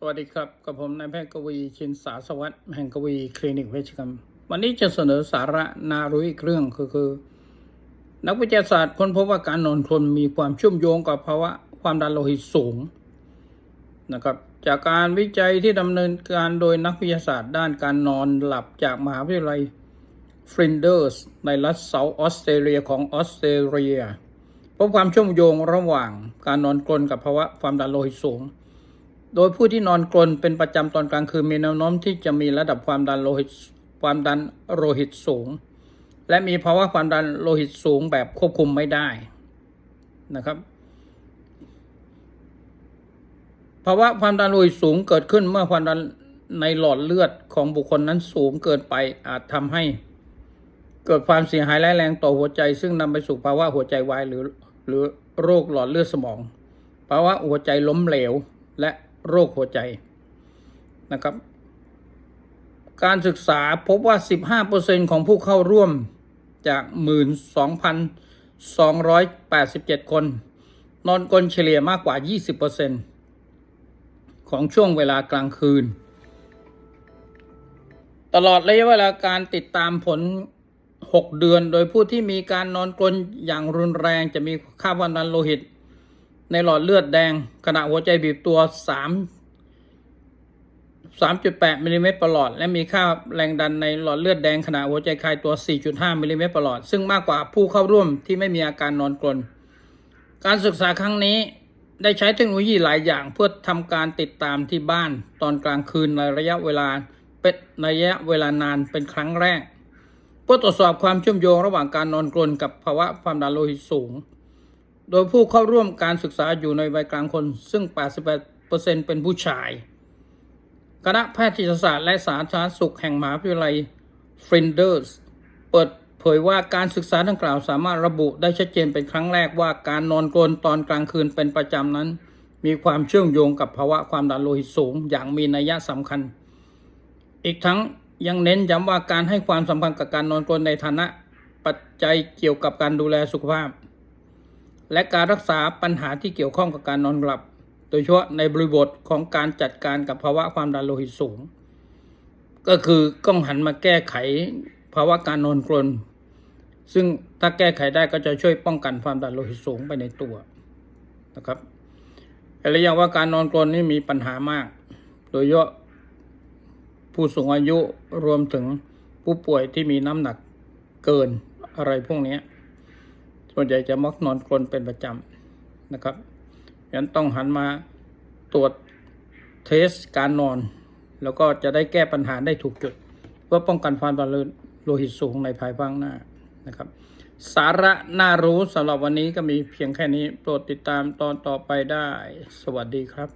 สวัสดีครับกับผมนายแพทย์กวีชินสาสวัสดิ์แห่งกวีคลินิกเวชกรรม วันนี้จะเสนอสาระนารู้อีกเรื่องคือคือ นักวิทยาศาสตร์ค้นพบว่าการนอนกรนมีความเชื่อมโยงกับภาวะความดันโลหิตสูงนะครับจากการวิจัยที่ดำเนินการโดยนักวิทยาศาสตร์ด้านการนอนหลับจากมหาวิทยาลัยฟรินเดอร์สในรัฐเซาท์ออสเตรเลียของออสเตรเลียพบความเชื่อมโยงระหว่างการนอนกรนกับภาวะความดันโลหิตสูง โดยผู้ที่นอนกรนเป็นประจำตอนกลางคืนมีแนวโน้มที่จะมีระดับความดันโลหิตความดันโลหิตสูง และมีภาวะความดันโลหิตสูงแบบควบคุมไม่ได้นะครับภาวะความดันโลหิตสูงเกิดขึ้นเมื่อความดันในหลอดเลือดของบุคคลนั้นสูงเกินไปอาจทำให้เกิดความเสียหายร้ายแรงต่อหัวใจ ซึ่งนำไปสู่ภาวะหัวใจวายหรือหรือโรคหลอดเลือดสมองภาวะหัวใจล้มเหลวและ โรคหัวใจนะครับ การศึกษาพบว่า 15%ของผู้เข้าร่วมจาก 12,287 คน นอนกลนเฉลี่ยมากกว่า 20%ของช่วงเวลากลางคืน ตลอดระยะเวลาการติดตามผล 6 เดือน โดยผู้ที่มีการนอนกลนอย่างรุนแรงจะมีค่าความดันโลหิต ในหลอดเลือดแดงขณะหัวใจบีบตัว3 3.8มิลลิเมตรประหลอด และมีค่าแรงดันในหลอดเลือดแดงขณะหัวใจคลายตัว 4.5มิลลิเมตรประหลอด ซึ่งมากกว่าผู้เข้าร่วมที่ไม่มีอาการนอนกรน การศึกษาครั้งนี้ได้ใช้เทคโนโลยีหลายอย่างเพื่อทำการติดตามที่บ้านตอนกลางคืนในระยะเวลาเป็นระยะเวลานานเป็นครั้งแรก เพื่อตรวจสอบความเชื่อมโยงระหว่างการนอนกรนกับภาวะความดันโลหิตสูง โดยผู้เข้าร่วมการศึกษาอยู่ในวัยกลางคน ซึ่ง 88%เป็นผู้ชาย คณะแพทยศาสตร์และสาธารณสุขแห่งมหาวิทยาลัยฟรินเดอร์สเปิดเผยว่าการศึกษาดังกล่าวสามารถระบุได้ชัดเจนเป็นครั้งแรกว่าการนอนกรนตอนกลางคืนเป็นประจำนั้น มีความเชื่อมโยงกับภาวะความดันโลหิตสูงอย่างมีนัยสำคัญ อีกทั้งยังเน้นย้ำว่าการให้ความสำคัญกับการนอนกรนในฐานะปัจจัยเกี่ยวกับการดูแลสุขภาพ และการรักษาปัญหาที่เกี่ยวข้องกับการนอนหลับ โดยเฉพาะในบริบทของการจัดการกับภาวะความดันโลหิตสูง ก็คือต้องหันมาแก้ไขภาวะการนอนกรนซึ่งถ้าแก้ไขได้ก็จะช่วยป้องกันความดันโลหิตสูงไปในตัวนะครับแต่ละย่างว่าการนอนกรนนี่มีปัญหามาก โดยเฉพาะผู้สูงอายุรวมถึงผู้ป่วยที่มีน้ำหนักเกินอะไรพวกนี้ ส่วนใหญ่จะมักนอนกรนเป็นประจำนะครับฉะนั้นต้องหันมาตรวจเทสการนอน แล้วก็จะได้แก้ปัญหาได้ถูกจุด เพื่อป้องกันความดันโลหิตสูงในภายภาคหน้านะครับ สาระน่ารู้สำหรับวันนี้ก็มีเพียงแค่นี้ โปรดติดตามตอนต่อไปได้ สวัสดีครับ